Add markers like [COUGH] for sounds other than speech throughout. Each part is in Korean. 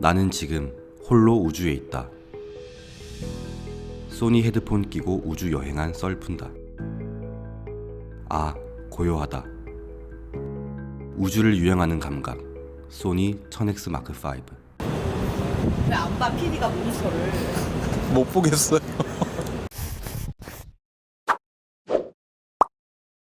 나는 지금 홀로 우주에 있다. 소니 헤드폰 끼고 우주 여행한 썰푼다. 아, 고요하다. 우주를 유영하는 감각. 소니 1000X 마크 5. 왜 안봐 PD가 모니터를 못 보겠어요.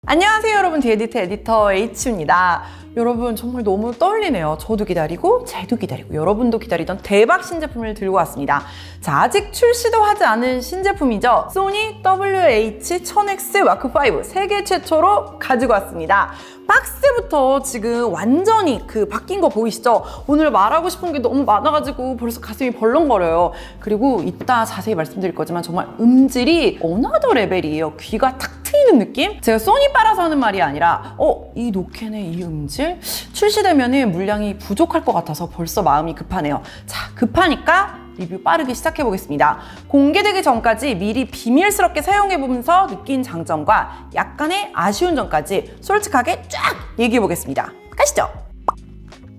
안녕하세요 여러분 디에디트 에디터 H입니다 여러분 정말 너무 떨리네요 저도 기다리고 쟤도 기다리고 여러분도 기다리던 대박 신제품을 들고 왔습니다 자 아직 출시도 하지 않은 신제품이죠 소니 WH-1000X 마크5 세계 최초로 가지고 왔습니다 박스부터 지금 완전히 그 바뀐 거 보이시죠? 오늘 말하고 싶은 게 너무 많아가지고 벌써 가슴이 벌렁거려요. 그리고 이따 자세히 말씀드릴 거지만 정말 음질이 어나더 레벨이에요. 귀가 탁 트이는 느낌? 제가 소니 빨아서 하는 말이 아니라 어? 이 노캔의 이 음질? 출시되면 물량이 부족할 것 같아서 벌써 마음이 급하네요. 자, 급하니까 리뷰 빠르게 시작해 보겠습니다. 공개되기 전까지 미리 비밀스럽게 사용해 보면서 느낀 장점과 약간의 아쉬운 점까지 솔직하게 쫙 얘기해 보겠습니다. 가시죠.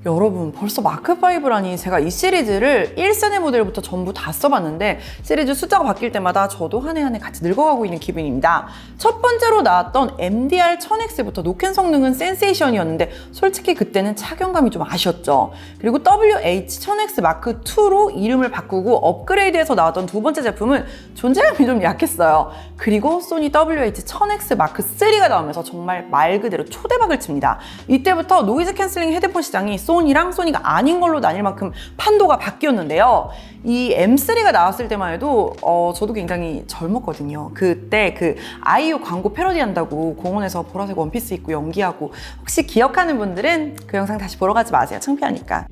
여러분 벌써 마크5라니 제가 이 시리즈를 1세대 모델부터 전부 다 써봤는데 시리즈 숫자가 바뀔 때마다 저도 한 해 한 해 같이 늙어가고 있는 기분입니다. 첫 번째로 나왔던 MDR 1000X부터 노캔 성능은 센세이션이었는데 솔직히 그때는 착용감이 좀 아쉬웠죠. 그리고 WH-1000X 마크2로 이름을 바꾸고 업그레이드해서 나왔던 두 번째 제품은 존재감이 좀 약했어요. 그리고 소니 WH-1000X 마크3가 나오면서 정말 말 그대로 초대박을 칩니다. 이때부터 노이즈 캔슬링 헤드폰 시장이 소니랑 소니가 아닌 걸로 나뉠 만큼 판도가 바뀌었는데요. 이 M3가 나왔을 때만 해도 어, 저도 굉장히 젊었거든요. 그때 그 아이유 광고 패러디 한다고 공원에서 보라색 원피스 입고 연기하고 혹시 기억하는 분들은 그 영상 다시 보러 가지 마세요. 창피하니까.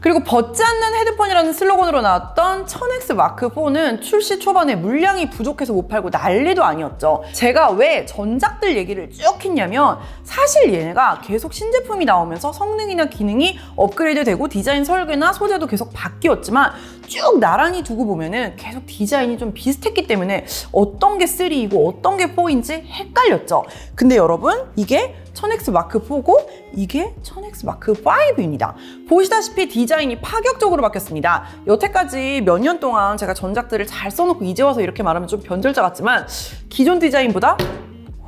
그리고 벗지 않는 헤드폰이라는 슬로건으로 나왔던 1000X 마크4는 출시 초반에 물량이 부족해서 못 팔고 난리도 아니었죠. 제가 왜 전작들 얘기를 쭉 했냐면 사실 얘네가 계속 신제품이 나오면서 성능이나 기능이 업그레이드 되고 디자인 설계나 소재도 계속 바뀌었지만 쭉 나란히 두고 보면은 계속 디자인이 좀 비슷했기 때문에 어떤 게 3이고 어떤 게 4인지 헷갈렸죠. 근데 여러분 이게 1000X 마크 4고 이게 1000X 마크 5입니다. 보시다시피 디자인이 파격적으로 바뀌었습니다. 여태까지 몇 년 동안 제가 전작들을 잘 써놓고 이제 와서 이렇게 말하면 좀 변절자 같지만 기존 디자인보다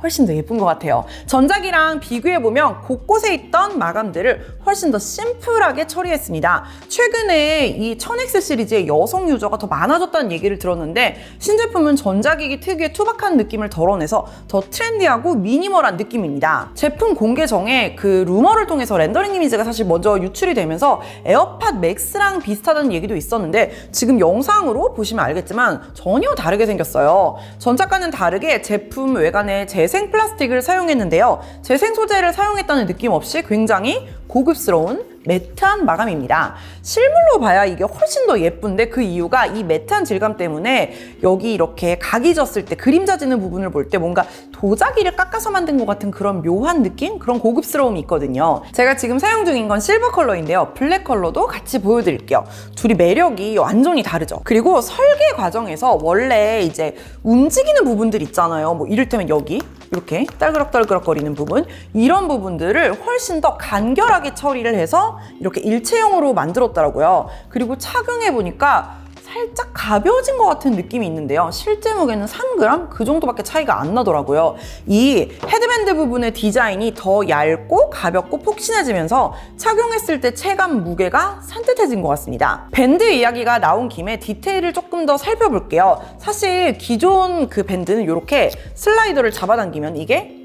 훨씬 더 예쁜 것 같아요. 전작이랑 비교해보면 곳곳에 있던 마감들을 훨씬 더 심플하게 처리했습니다. 최근에 이 1000X 시리즈의 여성 유저가 더 많아졌다는 얘기를 들었는데 신제품은 전작이기 특유의 투박한 느낌을 덜어내서 더 트렌디하고 미니멀한 느낌입니다. 제품 공개 전에 그 루머를 통해서 렌더링 이미지가 사실 먼저 유출이 되면서 에어팟 맥스랑 비슷하다는 얘기도 있었는데 지금 영상으로 보시면 알겠지만 전혀 다르게 생겼어요. 전작과는 다르게 제품 외관에 재생 플라스틱을 사용했는데요. 재생 소재를 사용했다는 느낌 없이 굉장히 고급스러운 매트한 마감입니다. 실물로 봐야 이게 훨씬 더 예쁜데 그 이유가 이 매트한 질감 때문에 여기 이렇게 각이 졌을 때 그림자 지는 부분을 볼 때 뭔가 도자기를 깎아서 만든 것 같은 그런 묘한 느낌? 그런 고급스러움이 있거든요. 제가 지금 사용 중인 건 실버 컬러인데요. 블랙 컬러도 같이 보여드릴게요. 둘이 매력이 완전히 다르죠. 그리고 설계 과정에서 원래 이제 움직이는 부분들 있잖아요. 뭐 이를테면 여기 이렇게 딸그락딸그락거리는 부분 이런 부분들을 훨씬 더 간결하게 처리를 해서 이렇게 일체형으로 만들었더라고요. 그리고 착용해 보니까 살짝 가벼워진 것 같은 느낌이 있는데요. 실제 무게는 3g 그 정도밖에 차이가 안 나더라고요. 이 헤드 밴드 부분의 디자인이 더 얇고 가볍고 폭신해지면서 착용했을 때 체감 무게가 산뜻해진 것 같습니다. 밴드 이야기가 나온 김에 디테일을 조금 더 살펴볼게요. 사실 기존 그 밴드는 이렇게 슬라이더를 잡아당기면 이게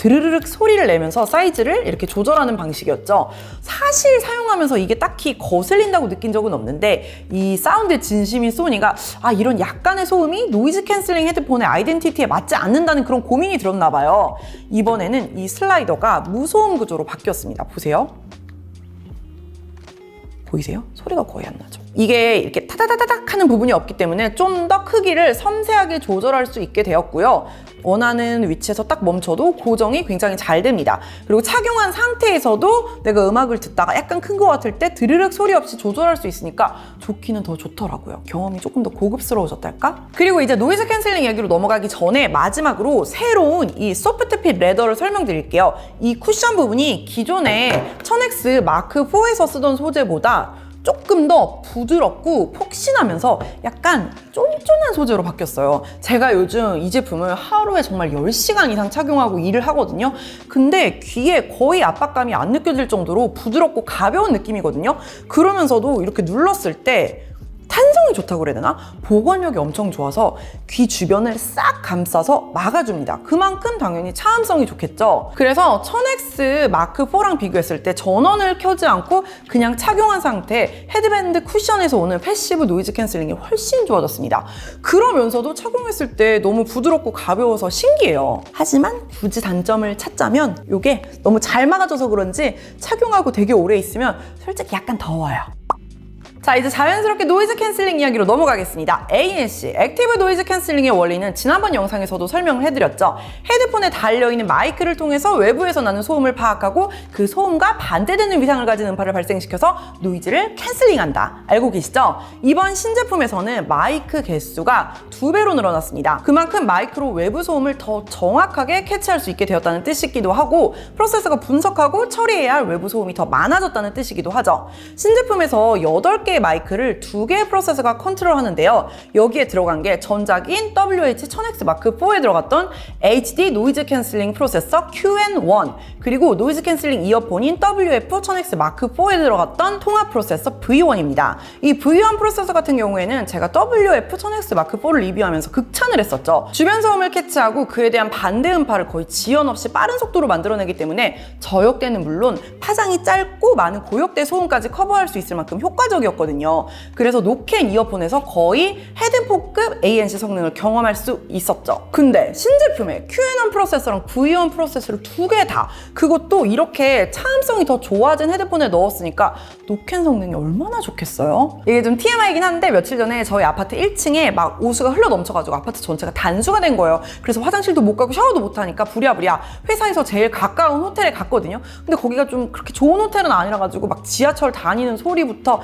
드르르륵 소리를 내면서 사이즈를 이렇게 조절하는 방식이었죠. 사실 사용하면서 이게 딱히 거슬린다고 느낀 적은 없는데 이 사운드의 진심인 소니가 아 이런 약간의 소음이 노이즈 캔슬링 헤드폰의 아이덴티티에 맞지 않는다는 그런 고민이 들었나 봐요. 이번에는 이 슬라이더가 무소음 구조로 바뀌었습니다. 보세요. 보이세요? 소리가 거의 안 나죠. 이게 이렇게 타다다다닥 하는 부분이 없기 때문에 좀 더 크기를 섬세하게 조절할 수 있게 되었고요. 원하는 위치에서 딱 멈춰도 고정이 굉장히 잘 됩니다. 그리고 착용한 상태에서도 내가 음악을 듣다가 약간 큰 것 같을 때 드르륵 소리 없이 조절할 수 있으니까 좋기는 더 좋더라고요. 경험이 조금 더 고급스러워졌달까? 그리고 이제 노이즈 캔슬링 얘기로 넘어가기 전에 마지막으로 새로운 이 소프트핏 레더를 설명드릴게요. 이 쿠션 부분이 기존의 1000X 마크 4에서 쓰던 소재보다 조금 더 부드럽고 폭신하면서 약간 쫀쫀한 소재로 바뀌었어요. 제가 요즘 이 제품을 하루에 정말 10시간 이상 착용하고 일을 하거든요. 근데 귀에 거의 압박감이 안 느껴질 정도로 부드럽고 가벼운 느낌이거든요. 그러면서도 이렇게 눌렀을 때 탄성이 좋다고 그래야 되나? 보관력이 엄청 좋아서 귀 주변을 싹 감싸서 막아줍니다. 그만큼 당연히 차음성이 좋겠죠. 그래서 1000X 마크 4랑 비교했을 때 전원을 켜지 않고 그냥 착용한 상태 헤드밴드 쿠션에서 오는 패시브 노이즈 캔슬링이 훨씬 좋아졌습니다. 그러면서도 착용했을 때 너무 부드럽고 가벼워서 신기해요. 하지만 굳이 단점을 찾자면 이게 너무 잘 막아져서 그런지 착용하고 되게 오래 있으면 솔직히 약간 더워요. 자 이제 자연스럽게 노이즈 캔슬링 이야기로 넘어가겠습니다. ANC 액티브 노이즈 캔슬링의 원리는 지난번 영상에서도 설명을 해드렸죠. 헤드폰에 달려있는 마이크를 통해서 외부에서 나는 소음을 파악하고 그 소음과 반대되는 위상을 가진 음파를 발생시켜서 노이즈를 캔슬링한다. 알고 계시죠? 이번 신제품에서는 마이크 개수가 두 배로 늘어났습니다. 그만큼 마이크로 외부 소음을 더 정확하게 캐치할 수 있게 되었다는 뜻이기도 하고 프로세서가 분석하고 처리해야 할 외부 소음이 더 많아졌다는 뜻이기도 하죠. 신제품에서 8개 의 마이크를 2개의 프로세서가 컨트롤 하는데요. 여기에 들어간 게 전작인 WH-1000X 마크 4에 들어갔던 HD 노이즈 캔슬링 프로세서 QN1 그리고 노이즈 캔슬링 이어폰인 WF-1000X 마크 4에 들어갔던 통합 프로세서 V1입니다. 이 V1 프로세서 같은 경우에는 제가 WF-1000X 마크 4를 리뷰하면서 극찬을 했었죠. 주변 소음을 캐치하고 그에 대한 반대 음파를 거의 지연 없이 빠른 속도로 만들어내기 때문에 저역대는 물론 파장이 짧고 많은 고역대 소음까지 커버할 수 있을 만큼 효과적이었 거든요. 그래서 노캔 이어폰에서 거의 헤드폰급 ANC 성능을 경험할 수 있었죠. 근데 신제품에 QN1 프로세서랑 V1 프로세서를 두 개 다 그것도 이렇게 차음성이 더 좋아진 헤드폰에 넣었으니까 노캔 성능이 얼마나 좋겠어요? 이게 좀 TMI이긴 한데 며칠 전에 저희 아파트 1층에 막 오수가 흘러 넘쳐가지고 아파트 전체가 단수가 된 거예요. 그래서 화장실도 못 가고 샤워도 못 하니까 부랴부랴 회사에서 제일 가까운 호텔에 갔거든요. 근데 거기가 좀 그렇게 좋은 호텔은 아니라 가지고 막 지하철 다니는 소리부터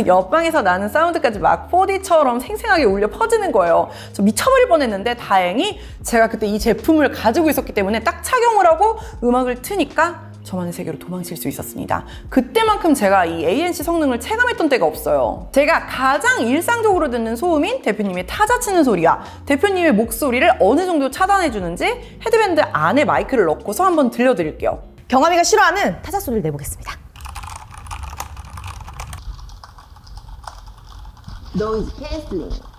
[LAUGHS] 옆방에서 나는 사운드까지 막 4D처럼 생생하게 울려 퍼지는 거예요. 저 미쳐버릴 뻔했는데 다행히 제가 그때 이 제품을 가지고 있었기 때문에 딱 착용을 하고 음악을 트니까 저만의 세계로 도망칠 수 있었습니다. 그때만큼 제가 이 ANC 성능을 체감했던 때가 없어요. 제가 가장 일상적으로 듣는 소음인 대표님의 타자 치는 소리와 대표님의 목소리를 어느 정도 차단해주는지 헤드밴드 안에 마이크를 넣고서 한번 들려드릴게요. 경험이가 싫어하는 타자 소리를 내보겠습니다. those hustling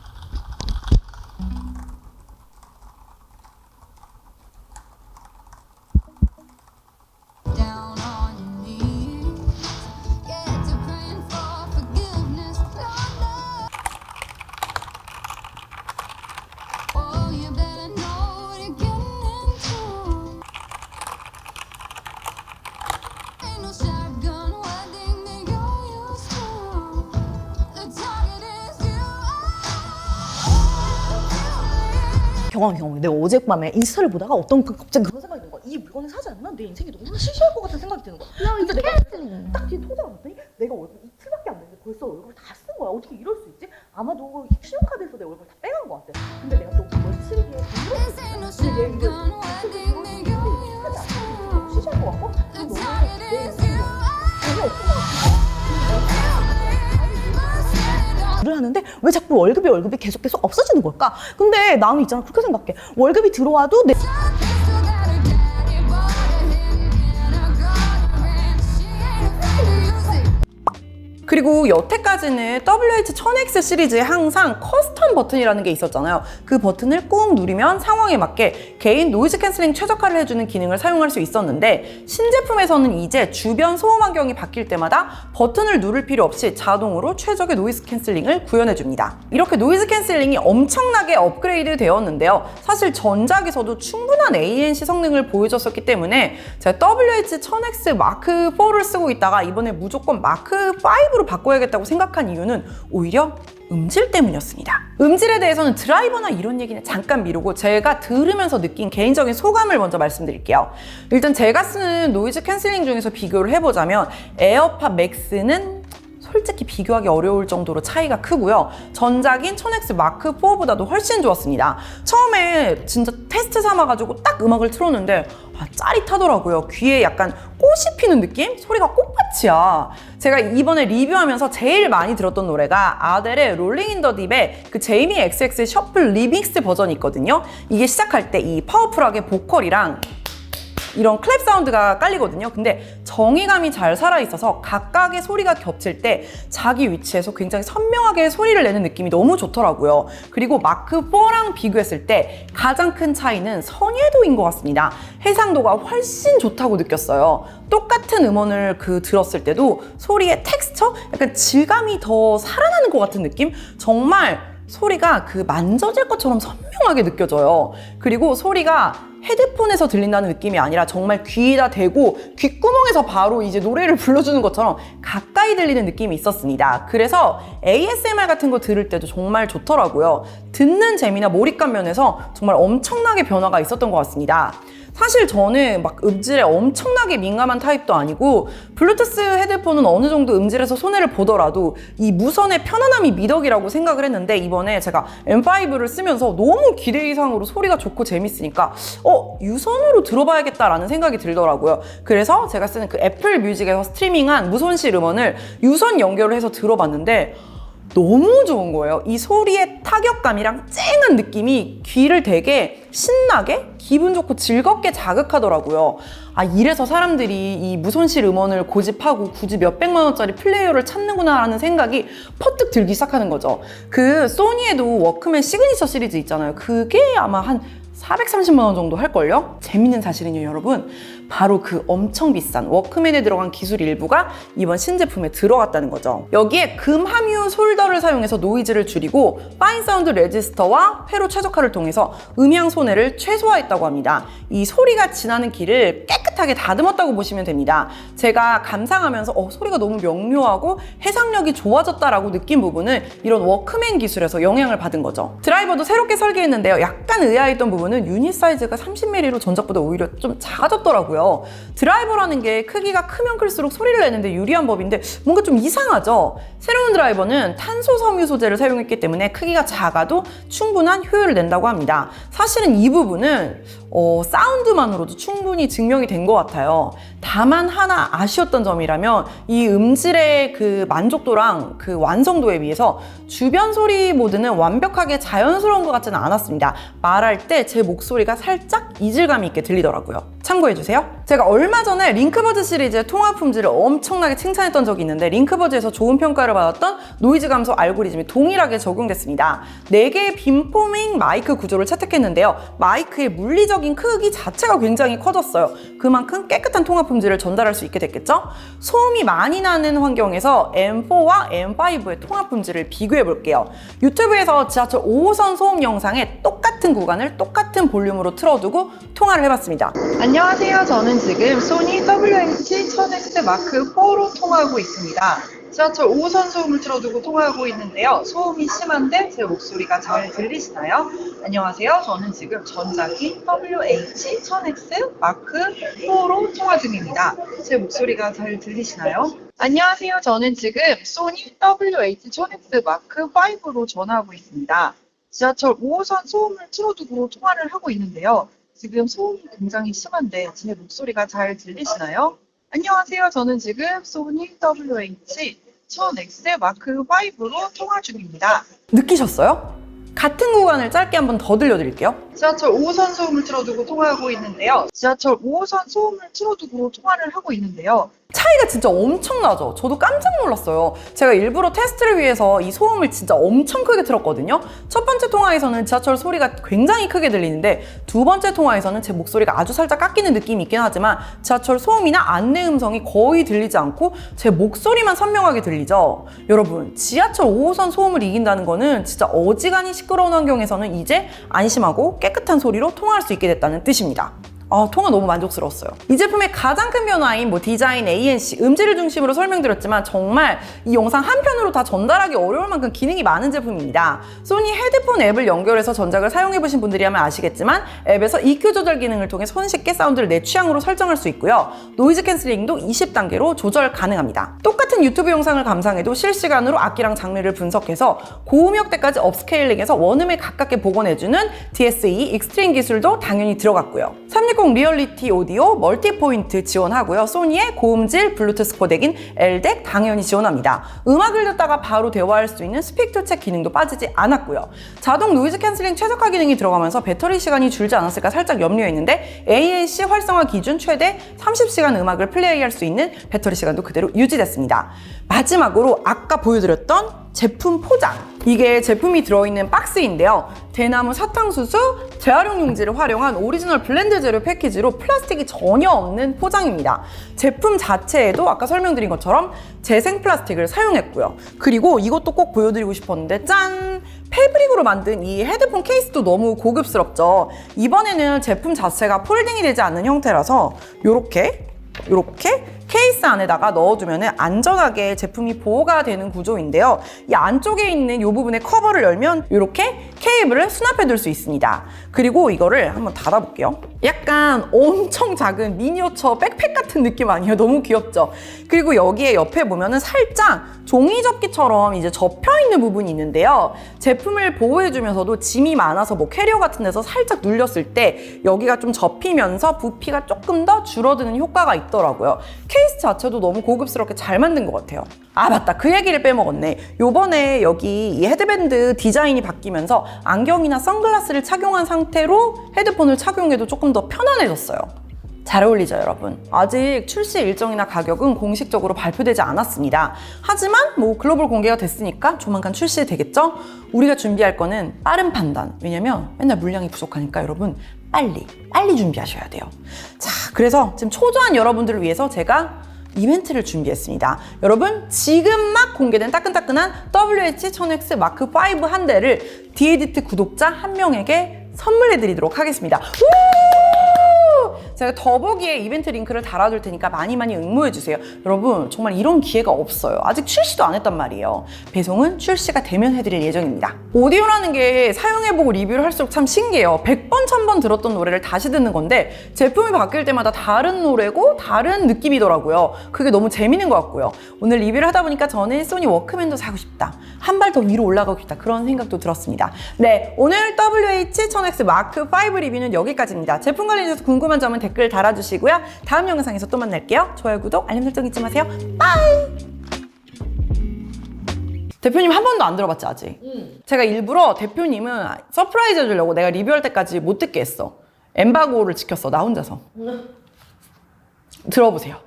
경험 경험. 내가 어젯밤에 인스타를 보다가 어떤 그 갑자기 그런 생각이 드는 거야. 이 물건을 사지 않으면 내 인생이 너무 시시할 것 같은 생각이 드는 거야. 근데 내가 딱 뒤에 통장을 봤더니 왜 자꾸 월급이 월급이 계속 계속 없어지는 걸까? 근데 나는 있잖아 그렇게 생각해. 월급이 들어와도 내 그리고 여태까지는 WH-1000X 시리즈에 항상 커스텀 버튼이라는 게 있었잖아요. 그 버튼을 꾹 누르면 상황에 맞게 개인 노이즈 캔슬링 최적화를 해주는 기능을 사용할 수 있었는데 신제품에서는 이제 주변 소음 환경이 바뀔 때마다 버튼을 누를 필요 없이 자동으로 최적의 노이즈 캔슬링을 구현해줍니다. 이렇게 노이즈 캔슬링이 엄청나게 업그레이드 되었는데요. 사실 전작에서도 충분한 ANC 성능을 보여줬었기 때문에 제가 WH-1000X 마크 4를 쓰고 있다가 이번에 무조건 마크 5로 포로로 바꿔야겠다고 생각한 이유는 오히려 음질 때문이었습니다. 음질에 대해서는 드라이버나 이런 얘기는 잠깐 미루고 제가 들으면서 느낀 개인적인 소감을 먼저 말씀드릴게요. 일단 제가 쓰는 노이즈 캔슬링 중에서 비교를 해보자면 에어팟 맥스는 솔직히 비교하기 어려울 정도로 차이가 크고요. 전작인 1000X 마크 4보다도 훨씬 좋았습니다. 처음에 진짜 테스트 삼아가지고 딱 음악을 틀었는데 아, 짜릿하더라고요. 귀에 약간 꽃이 피는 느낌? 소리가 꽃밭이야. 제가 이번에 리뷰하면서 제일 많이 들었던 노래가 아델의 롤링 인 더 딥의 그 제이미 XX 셔플 리믹스 버전이 있거든요. 이게 시작할 때 이 파워풀하게 보컬이랑 이런 클랩 사운드가 깔리거든요. 근데 정의감이 잘 살아있어서 각각의 소리가 겹칠 때 자기 위치에서 굉장히 선명하게 소리를 내는 느낌이 너무 좋더라고요. 그리고 마크4랑 비교했을 때 가장 큰 차이는 선예도인 것 같습니다. 해상도가 훨씬 좋다고 느꼈어요. 똑같은 음원을 그 들었을 때도 소리의 텍스처? 약간 질감이 더 살아나는 것 같은 느낌? 정말 소리가 그 만져질 것처럼 선명하게 느껴져요. 그리고 소리가 헤드폰에서 들린다는 느낌이 아니라 정말 귀에다 대고 귓구멍에서 바로 이제 노래를 불러주는 것처럼 가까이 들리는 느낌이 있었습니다. 그래서 ASMR 같은 거 들을 때도 정말 좋더라고요. 듣는 재미나 몰입감 면에서 정말 엄청나게 변화가 있었던 것 같습니다. 사실 저는 막 음질에 엄청나게 민감한 타입도 아니고 블루투스 헤드폰은 어느 정도 음질에서 손해를 보더라도 이 무선의 편안함이 미덕이라고 생각을 했는데 이번에 제가 M5를 쓰면서 너무 기대 이상으로 소리가 좋고 재밌으니까 어 유선으로 들어봐야겠다라는 생각이 들더라고요. 그래서 제가 쓰는 그 애플 뮤직에서 스트리밍한 무손실 음원을 유선 연결을 해서 들어봤는데 너무 좋은 거예요. 이 소리의 타격감이랑 쨍한 느낌이 귀를 되게 신나게 기분 좋고 즐겁게 자극하더라고요. 아, 이래서 사람들이 이 무손실 음원을 고집하고 굳이 몇백만 원짜리 플레이어를 찾는구나라는 생각이 퍼뜩 들기 시작하는 거죠. 그 소니에도 워크맨 시그니처 시리즈 있잖아요. 그게 아마 한 430만 원 정도 할걸요? 재밌는 사실은요, 여러분. 바로 그 엄청 비싼 워크맨에 들어간 기술 일부가 이번 신제품에 들어갔다는 거죠. 여기에 금 함유 솔더를 사용해서 노이즈를 줄이고 파인 사운드 레지스터와 회로 최적화를 통해서 음향 손해를 최소화했다고 합니다. 이 소리가 지나는 길을 깨끗하게 다듬었다고 보시면 됩니다. 제가 감상하면서 어, 소리가 너무 명료하고 해상력이 좋아졌다라고 느낀 부분은 이런 워크맨 기술에서 영향을 받은 거죠. 드라이버도 새롭게 설계했는데요. 약간 의아했던 부분은 유닛 사이즈가 30mm로 전작보다 오히려 좀 작아졌더라고요. 드라이버라는 게 크기가 크면 클수록 소리를 내는데 유리한 법인데 뭔가 좀 이상하죠? 새로운 드라이버는 탄소 섬유 소재를 사용했기 때문에 크기가 작아도 충분한 효율을 낸다고 합니다. 사실은 이 부분은 어, 사운드만으로도 충분히 증명이 된 것 같아요. 다만 하나 아쉬웠던 점이라면 이 음질의 그 만족도랑 그 완성도에 비해서 주변 소리 모드는 완벽하게 자연스러운 것 같지는 않았습니다. 말할 때 제 목소리가 살짝 이질감이 있게 들리더라고요. 참고해주세요. 제가 얼마 전에 링크버즈 시리즈의 통화 품질을 엄청나게 칭찬했던 적이 있는데 링크버즈에서 좋은 평가를 받았던 노이즈 감소 알고리즘이 동일하게 적용됐습니다. 4개의 빔포밍 마이크 구조를 채택했는데요. 마이크의 물리적 인 크기 자체가 굉장히 커졌어요. 그만큼 깨끗한 통화 품질을 전달할 수 있게 됐겠죠? 소음이 많이 나는 환경에서 M4와 M5의 통화 품질을 비교해 볼게요. 유튜브에서 지하철 5호선 소음 영상에 똑같은 구간을 똑같은 볼륨으로 틀어두고 통화를 해봤습니다. 안녕하세요. 저는 지금 소니 WH-1000X 마크 4로 통화하고 있습니다. 지하철 5호선 소음을 틀어두고 통화하고 있는데요. 소음이 심한데 제 목소리가 잘 들리시나요? 안녕하세요. 저는 지금 전작인 WH-1000X 마크 4로 통화 중입니다. 제 목소리가 잘 들리시나요? 안녕하세요. 저는 지금 소니 WH-1000X 마크 5로 전화하고 있습니다. 지하철 5호선 소음을 틀어두고 통화를 하고 있는데요. 지금 소음이 굉장히 심한데 제 목소리가 잘 들리시나요? 안녕하세요. 저는 지금 소니 WH-1000X 마크 5로 통화 중입니다. 느끼셨어요? 같은 구간을 짧게 한번 더 들려드릴게요. 지하철 5호선 소음을 틀어두고 통화하고 있는데요. 지하철 5호선 소음을 틀어두고 통화를 하고 있는데요. 차이가 진짜 엄청나죠? 저도 깜짝 놀랐어요. 제가 일부러 테스트를 위해서 이 소음을 진짜 엄청 크게 틀었거든요. 첫 번째 통화에서는 지하철 소리가 굉장히 크게 들리는데 두 번째 통화에서는 제 목소리가 아주 살짝 깎이는 느낌이 있긴 하지만 지하철 소음이나 안내 음성이 거의 들리지 않고 제 목소리만 선명하게 들리죠. 여러분, 지하철 5호선 소음을 이긴다는 거는 진짜 어지간히 시끄러운 환경에서는 이제 안심하고 깨끗한 소리로 통화할 수 있게 됐다는 뜻입니다. 아, 통화 너무 만족스러웠어요. 이 제품의 가장 큰 변화인 뭐 디자인, ANC, 음질을 중심으로 설명드렸지만 정말 이 영상 한 편으로 다 전달하기 어려울 만큼 기능이 많은 제품입니다. 소니 헤드폰 앱을 연결해서 전작을 사용해보신 분들이라면 아시겠지만 앱에서 EQ 조절 기능을 통해 손쉽게 사운드를 내 취향으로 설정할 수 있고요. 노이즈 캔슬링도 20단계로 조절 가능합니다. 똑같은 유튜브 영상을 감상해도 실시간으로 악기랑 장르를 분석해서 고음역대까지 업스케일링해서 원음에 가깝게 복원해주는 DSE 익스트림 기술도 당연히 들어갔고요. 360 리얼리티 오디오 멀티 포인트 지원하고요. 소니의 고음질 블루투스 코덱인 LDEC 당연히 지원합니다. 음악을 듣다가 바로 대화할 수 있는 스픽 투책 기능도 빠지지 않았고요. 자동 노이즈 캔슬링 최적화 기능이 들어가면서 배터리 시간이 줄지 않았을까 살짝 염려했는데 AAC 활성화 기준 최대 30시간 음악을 플레이할 수 있는 배터리 시간도 그대로 유지됐습니다. 마지막으로 아까 보여드렸던 제품 포장. 이게 제품이 들어있는 박스인데요. 대나무 사탕수수, 재활용 용지를 활용한 오리지널 블렌드 재료 패키지로 플라스틱이 전혀 없는 포장입니다. 제품 자체에도 아까 설명드린 것처럼 재생 플라스틱을 사용했고요. 그리고 이것도 꼭 보여드리고 싶었는데 짠! 패브릭으로 만든 이 헤드폰 케이스도 너무 고급스럽죠. 이번에는 제품 자체가 폴딩이 되지 않는 형태라서 이렇게 이렇게 케이스 안에다가 넣어두면 안전하게 제품이 보호가 되는 구조인데요. 이 안쪽에 있는 이 부분의 커버를 열면 이렇게 케이블을 수납해 둘 수 있습니다. 그리고 이거를 한번 닫아볼게요. 약간 엄청 작은 미니어처 백팩 같은 느낌 아니에요? 너무 귀엽죠? 그리고 여기에 옆에 보면은 살짝 종이 접기처럼 이제 접혀 있는 부분이 있는데요. 제품을 보호해주면서도 짐이 많아서 뭐 캐리어 같은 데서 살짝 눌렸을 때 여기가 좀 접히면서 부피가 조금 더 줄어드는 효과가 있더라고요. 케이스 자체도 너무 고급스럽게 잘 만든 것 같아요. 아 맞다 그 얘기를 빼먹었네. 요번에 여기 이 헤드밴드 디자인이 바뀌면서 안경이나 선글라스를 착용한 상태로 헤드폰을 착용해도 조금 더 편안해졌어요. 잘 어울리죠, 여러분? 아직 출시 일정이나 가격은 공식적으로 발표되지 않았습니다. 하지만 뭐 글로벌 공개가 됐으니까 조만간 출시되겠죠? 우리가 준비할 거는 빠른 판단. 왜냐면 맨날 물량이 부족하니까 여러분 빨리, 빨리 준비하셔야 돼요. 자, 그래서 지금 초조한 여러분들을 위해서 제가 이벤트를 준비했습니다. 여러분, 지금 막 공개된 따끈따끈한 WH-1000X 마크 5 한 대를 디에디트 구독자 한 명에게 선물해 드리도록 하겠습니다. 우! 제가 더보기에 이벤트 링크를 달아둘 테니까 많이 많이 응모해주세요. 여러분, 정말 이런 기회가 없어요. 아직 출시도 안 했단 말이에요. 배송은 출시가 되면 해드릴 예정입니다. 오디오라는 게 사용해보고 리뷰를 할수록 참 신기해요. 100번, 1000번 들었던 노래를 다시 듣는 건데, 제품이 바뀔 때마다 다른 노래고 다른 느낌이더라고요. 그게 너무 재밌는 것 같고요. 오늘 리뷰를 하다 보니까 저는 소니 워크맨도 사고 싶다. 한 발 더 위로 올라가고 싶다. 그런 생각도 들었습니다. 네, 오늘 WH-1000X 마크 5 리뷰는 여기까지입니다. 제품 관련해서 궁금한 점은 댓글 달아주시고요. 다음 영상에서 또 만날게요. 좋아요, 구독, 알림 설정 잊지 마세요. 빠이! 대표님 한 번도 안 들어봤지 아직? 제가 일부러 대표님은 서프라이즈 해주려고 내가 리뷰할 때까지 못 듣게 했어. 엠바고를 지켰어 나 혼자서. 들어보세요.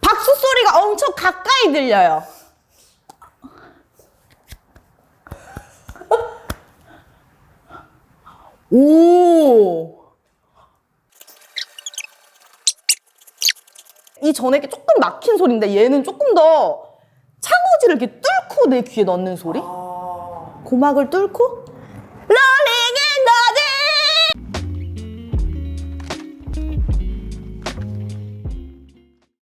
박수 소리가 엄청 가까이 들려요. 오. 이 전에 게 조금 막힌 소리인데 얘는 조금 더 창호지를 이렇게 뚫고 내 귀에 넣는 소리? 고막을 뚫고